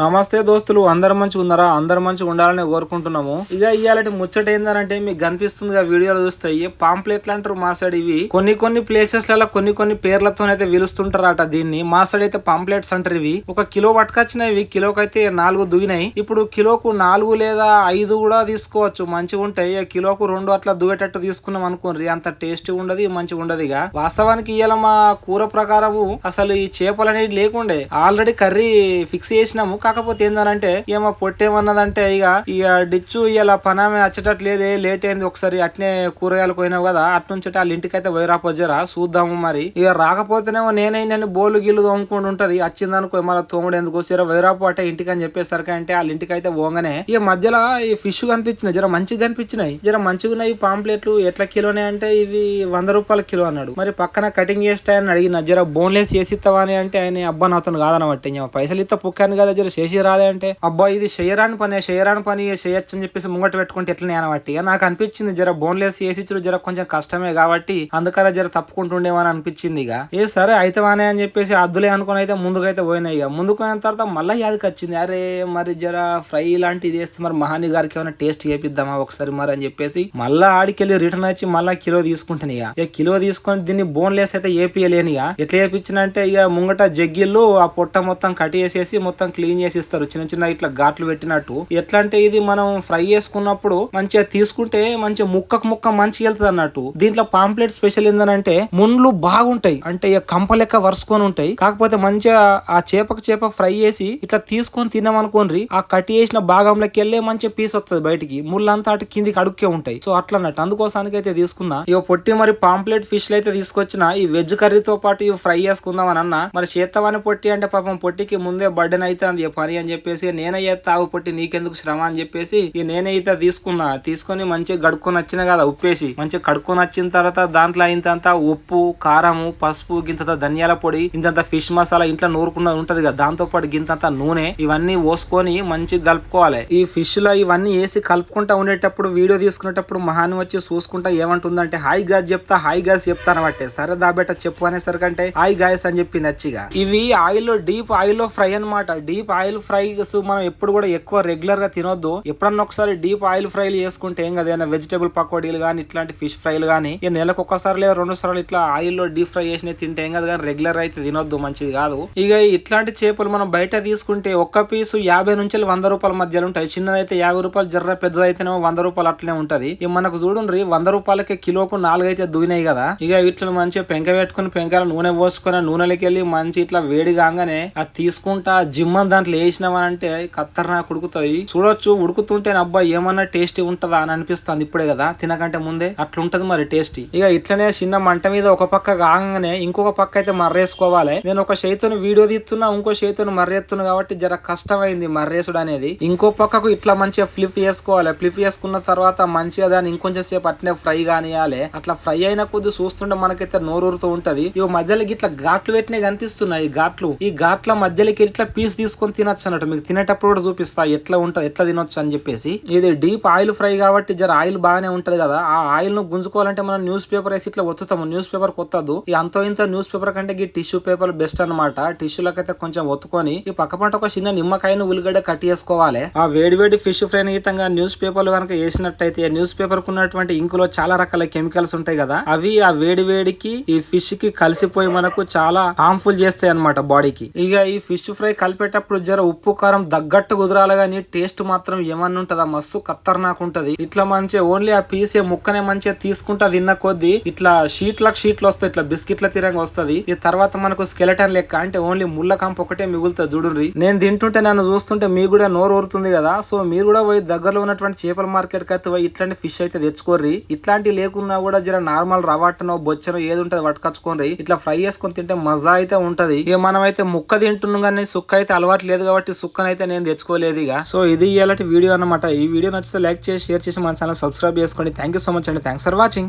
నమస్తే దోస్తులు అందరు మంచిగా ఉన్నారా? అందరు మంచిగా ఉండాలని కోరుకుంటున్నాము. ఇక ఇవాళ ముచ్చట ఏందనంటే మీకు కనిపిస్తుంది వీడియోలు చూస్తే పాంప్లెట్లు అంటారు మా సైడ్ ఇవి? కొన్ని కొన్ని ప్లేసెస్లలో కొన్ని కొన్ని పేర్లతో అయితే పిలుస్తుంటారట దీన్ని. మా సైడ్ అయితే పాంప్లెట్స్ అంటారు ఇవి. ఒక కిలో పట్టుకొచ్చినవి కిలోకి అయితే నాలుగు దుగినాయి. ఇప్పుడు కిలోకు నాలుగు లేదా ఐదు కూడా తీసుకోవచ్చు. మంచిగా ఉంటాయి. కిలోకు రెండు అట్లా దుగేటట్టు తీసుకున్నాం అనుకోండి అంత టేస్ట్ ఉండదు మంచిగా ఉండదు ఇక. వాస్తవానికి ఇవాళ మా కూర ప్రకారము అసలు ఈ చేపలు అనేది లేకుండే. ఆల్రెడీ కర్రీ ఫిక్స్ చేసినాము కాకపోతే ఏందనంటే ఏమో పొట్టేమన్నదంటే ఇక ఇక డిచ్చు ఇలా పనామే వచ్చేటట్టు లేదే లేట్ అయింది ఒకసారి అట్నే కూరగాయలు పోయినావు కదా అటు నుంచి వాళ్ళ ఇంటికి అయితే వైరాపోజరా చూద్దాము మరి. ఇక రాకపోతేనేమో నేనైనా బోలు గిల్లు తోముకుంటూ ఉంటది వచ్చిందనుకో మళ్ళీ తోముడు ఎందుకు వచ్చారో వైరాపు అంటే ఇంటికి అని చెప్పేసరికి అంటే వాళ్ళ ఇంటికి అయితే పోగానే ఇక మధ్యలో ఈ ఫిష్ కనిపించినాయి జర మంచిగా కనిపించినాయి జర మంచిగా ఉన్నాయి పాంప్లెట్లు ఎట్లా కిలోనే అంటే ఇవి వంద రూపాయల కిలో అన్నాడు. మరి పక్కన కటింగ్ చేస్తాయని అడిగిన జర బోన్లెస్ చేసి ఇస్తావా అని అంటే ఆయన అబ్బా నాతో కాదనమాట పైసలు ఇస్తా పుక్కాను కదా జర చేసి రాలే అంటే అబ్బా ఇది చేయరాని పని చేయరాని పని చేయొచ్చు అని చెప్పేసి ముంగట పెట్టుకుంటే ఎట్లనే అనబట్టి ఇక నాకు అనిపించింది జర బోన్లెస్ చేసి జర కొంచెం కష్టమే కాబట్టి అందుకనే జర తప్పుకుంటుండేమని అనిపించింది ఇక. ఏ సరే అయితేవానే అని చెప్పేసి అద్దులే అనుకుని అయితే ముందుకైతే పోయినాయి ఇక. ముందుకు పోయిన తర్వాత మళ్ళీ యాదికి వచ్చింది. అరే మరి జర ఫ్రై ఇలాంటిది చేస్తే మరి మహాని గారికి ఏమైనా టేస్ట్ చేపిద్దామా ఒకసారి మరి అని చెప్పేసి మళ్ళీ ఆడికెళ్ళి రిటర్న్ వచ్చి మళ్ళీ కిలో తీసుకుంటాను ఇక. ఇక కిలో తీసుకొని దీన్ని బోన్లెస్ అయితే ఏపీయలేని ఇక. ఎట్లా చేపించినంటే ఇక ముంగట జగ్గిళ్ళు ఆ పొట్ట మొత్తం కట్ చేసేసి మొత్తం క్లీన్ చేసి ఇస్తారు చిన్న చిన్న ఇట్లా ఘాట్లు పెట్టినట్టు. ఎట్లా అంటే ఇది మనం ఫ్రై చేసుకున్నప్పుడు మంచిగా తీసుకుంటే మంచిగా ముక్కకు ముక్క మంచిగా వెళ్తుంది అన్నట్టు. దీంట్లో పాంప్లెట్ స్పెషల్ ఏంటంటే ముండ్లు బాగుంటాయి. అంటే ఇక కంప లెక్క వరుసుకొని ఉంటాయి. కాకపోతే మంచిగా ఆ చేపకు చేప ఫ్రై చేసి ఇట్లా తీసుకొని తిన్నామనుకోండి ఆ కట్ చేసిన భాగంలోకి వెళ్ళే మంచి పీస్ వస్తుంది బయటికి. ముళ్ళంతా అటు కిందికి అడుక్కే ఉంటాయి. సో అట్లా అన్నట్టు. అందుకోసానికి అయితే తీసుకున్నా ఇక పొట్టి మరి పాంప్లెట్ ఫిష్ అయితే తీసుకొచ్చిన ఈ వెజ్ కర్రీతో పాటు ఇవి ఫ్రై చేసుకుందాం అని అన్న. మరి చేత్తవని పొట్టి అంటే పాపం పొట్టికి ముందే బర్డెన్ అయితే అది. ఈ పని అని చెప్పేసి నేనే చేస్తా ఆవు పొట్టి నీకెందుకు శ్రమ అని చెప్పేసి ఇక నేనే అయితే తీసుకున్నా. తీసుకొని మంచిగా గడుక్కొని వచ్చిన కదా ఉప్పేసి. మంచిగా కడుక్కొని వచ్చిన తర్వాత దాంట్లో ఇంతంత ఉప్పు కారము పసుపు గింతంత ధనియాల పొడి ఇంతంత ఫిష్ మసాలా ఇంట్లో నూరుకున్న ఉంటది కదా. దాంతో పాటు గింతంత నూనె ఇవన్నీ పోసుకొని మంచిగా కలుపుకోవాలి. ఈ ఫిష్లో ఇవన్నీ వేసి కలుపుకుంటా ఉండేటప్పుడు వీడియో తీసుకునేటప్పుడు మహాని వచ్చి చూసుకుంటా ఏమంటుందంటే హాయ్ గాస్ చెప్తా హాయ్ గాస్ చెప్తా అనబట్టే సరే దాబెట్ట చెప్పు అనేసరికంటే హాయ్ గాయస్ అని చెప్పింది నచ్చిగా. ఇవి ఆయిల్లో డీప్ ఆయిల్లో ఫ్రై అన్నమాట. డీప్ ఆయిల్ ఫ్రైస్ మనం ఎప్పుడు కూడా ఎక్కువ రెగ్యులర్గా తినొద్దు. ఎప్పుడన్నా ఒకసారి డీప్ ఆయిల్ ఫ్రైలు చేసుకుంటే ఏం కదా వెజిటేబుల్ పకోడీలు కానీ ఇట్లాంటి ఫిష్ ఫ్రైలు కానీ ఈ నెలకు ఒక్కసారి లేదా రెండు సార్లు ఇట్లా ఆయిల్లో డీప్ ఫ్రై చేసిన తింటే ఏం కదా కానీ రెగ్యులర్ అయితే తినొద్దు మంచిది కాదు. ఇక ఇట్లాంటి చేపలు మనం బయట తీసుకుంటే ఒక్క పీసు యాభై నుంచి వంద రూపాయల మధ్యలో ఉంటాయి. చిన్నదైతే యాభై రూపాయలు జర్ర పెద్దదైతేనేమో వంద రూపాయలు అట్లనే ఉంటది. ఇక మనకు చూడండి వంద రూపాయలకి కిలోకు నాలుగైతే దూయినాయి కదా. ఇక ఇట్లా మంచిగా పెంక పెట్టుకుని పెంకాల నూనె పోసుకొని నూనెలకి వెళ్ళి మంచి ఇట్లా వేడి కాగానే అది తీసుకుంటా జిమ్మని దాంట్లో వేసినామనంటే కత్తర్ నాకు ఉడుకుతాయి చూడొచ్చు ఉడుకుతుంటే అబ్బా ఏమన్నా టేస్టీ ఉంటదా అని అనిపిస్తుంది ఇప్పుడే కదా. తినకంటే ముందే అట్లా ఉంటది మరి టేస్టీ. ఇక ఇట్లనే చిన్న మంట మీద ఒక పక్క కాగానే ఇంకొక పక్క అయితే మర్రేసుకోవాలి. నేను ఒక చేతిని వీడియో తీస్తున్నా ఇంకో చేతిని మర్రేస్తున్నా కాబట్టి జర కష్టమైంది మర్రేసుడు అనేది. ఇంకో పక్కకు ఇట్లా మంచిగా ఫ్లిప్ చేసుకోవాలి. ఫ్లిప్ చేసుకున్న తర్వాత మంచిగా దాన్ని ఇంకొంచెం సేపు అట్నే ఫ్రై కానియాలి. అట్లా ఫ్రై అయిన కొద్ది చూస్తుంటే మనకైతే నోరూరుతూ ఉంటది. ఇవి మధ్యలో ఇట్లా ఘాట్లు పెట్టినవి కనిపిస్తున్నాయి ఘాట్లు. ఈ ఘాట్ల మధ్యలోకి ఇట్లా పీస్ తీసుకొని తినొచ్చు అన్నట్టు మీకు తినేటప్పుడు కూడా చూపిస్తా ఎట్లా ఉంటుంది ఎట్లా తినొచ్చు అని చెప్పేసి. ఇది డీప్ ఆయిల్ ఫ్రై కాబట్టి జర ఆయిల్ బాగానే ఉంటది కదా ఆ ఆయిల్ను గుంజుకోవాలంటే మనం న్యూస్ పేపర్ వేసి ఇట్లా ఒత్తుతాము. News paper కొత్తదు. ఈ అంతో ఇంత న్యూస్ పేపర్ కంటే ఈ టిష్యూ పేపర్ బెస్ట్ అనమాట టిష్యూలకైతే కొంచెం ఒత్తుకొని ఈ పక్క పంట ఒక చిన్న నిమ్మకాయను ఉల్లిగడ్డ కట్ చేసుకోవాలి. ఆ వేడి వేడి ఫిష్ ఫ్రై నిహితంగా న్యూస్ పేపర్లు కనుక వేసినట్టయితే న్యూస్ పేపర్ ఉన్నటువంటి ఇంకులో చాలా రకాల కెమికల్స్ ఉంటాయి కదా అవి ఆ వేడి వేడికి ఈ ఫిష్కి కలిసిపోయి మనకు చాలా హార్మ్ఫుల్ చేస్తాయి అనమాట బాడీకి. ఇక ఈ ఫిష్ ఫ్రై కలిపేటప్పుడు జర ఉప్పు కారం తగ్గట్టు కుదరాలి కానీ టేస్ట్ మాత్రం ఏమన్నా ఉంటుందా? మస్తు ఖతర్నాక్ ఉంటది. ఇట్లా మంచిగా ఓన్లీ ఆ పీసే ముక్కనే మంచిగా తీసుకుంటా తిన్న కొద్దీ ఇట్లా షీట్లకు షీట్లు వస్తాయి ఇట్లా బిస్కెట్ల తీరంగా వస్తది. ఈ తర్వాత మనకు స్కెలటన్ లెక్క అంటే ఓన్లీ ముళ్ళ కంప ఒకటే మిగులుతుంది చూడుర్రి. నేను తింటుంటే నన్ను చూస్తుంటే మీకు కూడా నోరు ఊరుతుంది కదా. సో మీరు కూడా పోయి దగ్గరలో ఉన్నటువంటి చేపల మార్కెట్కి అయితే పోయి ఇట్లాంటి ఫిష్ అయితే తెచ్చుకోర్రి. ఇట్లాంటి లేకున్నా కూడా జర నార్మల్ రవాటనో బొచ్చనో ఏది ఉంటుంది పట్టుకొచ్చుకోర్రి ఇట్లా ఫ్రై చేసుకొని తింటే మజా అయితే ఉంటది. ఇక మనం అయితే ముక్క తింటున్నాం కానీ సుక్క అయితే అలవాటు లేదు కాబట్టి సుక్కనైతే నేను తెచ్చుకోలేదు ఇక. సో ఇది ఇలాంటి వీడియో అన్నమాట. ఈ వీడియో నచ్చితే లైక్ చేసి షేర్ చేసి మన ఛానల్ సబ్స్క్రైబ్ చేసుకోండి. థ్యాంక్ యూ సో మచ్ అండి. Thanks for watching